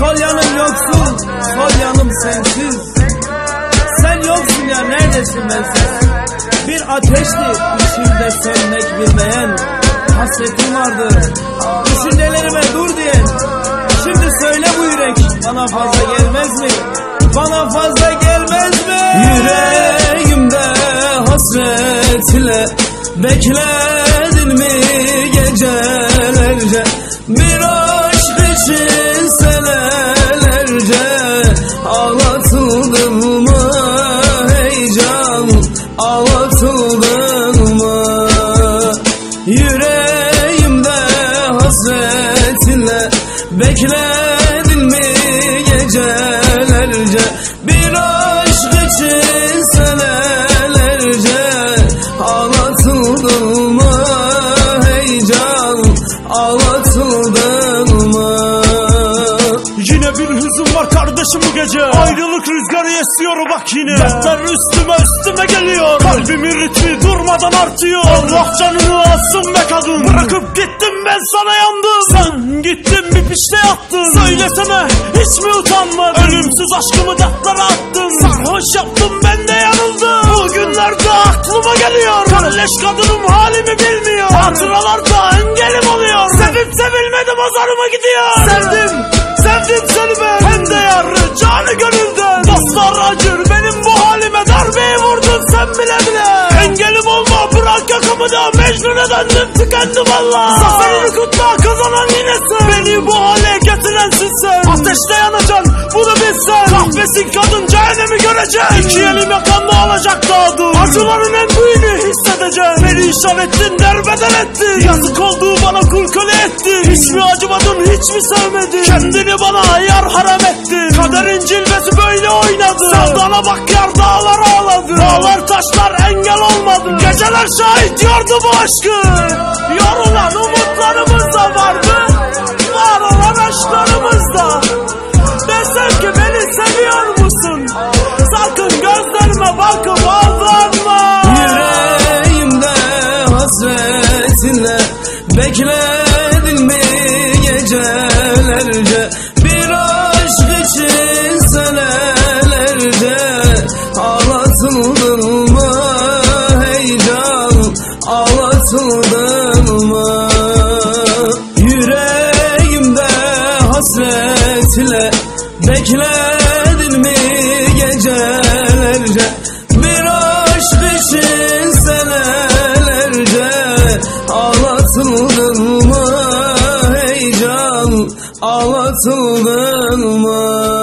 Sol yanım yoksun, sol yanım sensiz Sen yoksun ya neredesin bensiz Bir ateşti içimde sönmek bilmeyen Hasretim vardı Düşüncelerime dur diyen Şimdi söyle bu yürek bana fazla gelmez mi? Bana fazla gelmez mi? Yüreğimde hasret ile Bekledin mi gecelerce Bir aşk Bekledin mi gecelerce? Bir aşk için senelerce Ağlatıldım mı? Heyecan Ağlatıldım mı? Yine bir hüzün var kardeşim bu gece. Ayrılık rüzgarı esiyor bak yine. Dertler üstüme üstüme geliyor. Kalbimin ritmi durmadan artıyor. Allah canını alsın be kadın. Bırakıp gittim ben sana yandım. Sen gittin bir pişte yattın? Söylesene hiç mi utanmadın Ölümsüz aşkımı dertlere attın. Sarhoş yaptım ben de yanıldım. Bu günlerde aklıma geliyor. Kalleş kadınım halimi bilmiyor. Hatıralarda engelim oluyor. Sevip sevilmedim azarıma gidiyor. Sevdim Sevdim seni ben. Hem de yarı canı gönülden. Dostlar acır benim bu halime Darbeyi vurdun. Sen bile yakamı da Mecnun'a döndüm tükendim valla Zaferini kutla kazanan yine sen. Beni bu hale getirensin sen. Ateşte yanacaksın bunu bilsen Kahvesin kadın cehennemi göreceksin İki elim yakanda alacak dağdım Acıların en büyüğünü hissedeceksin Beni işarettin derbeder ettin Yazık olduğu bana kul köle ettin Hiç mi acımadın hiç mi sevmedin? Kendini bana yar haram ettin. Kaderin cilvesi böyle oynadı. Sevdana bak yar dağlar ağladı. Dağlar taşlar engel olmadı. Geceler şahit yordu bu aşkı. Yorulan umutlarımız da vardı. Var olan aşklarımız da Desem ki beni seviyor musun? Sakın gözlerime bakıp aldanma Yüreğimde hasretinle Bekledin Ağlatıldım mı Yüreğimde hasretle Bekledin mi gecelerce? Bir aşk için senelerce Ağlatıldım mı? Heyecan Ağlatıldım mı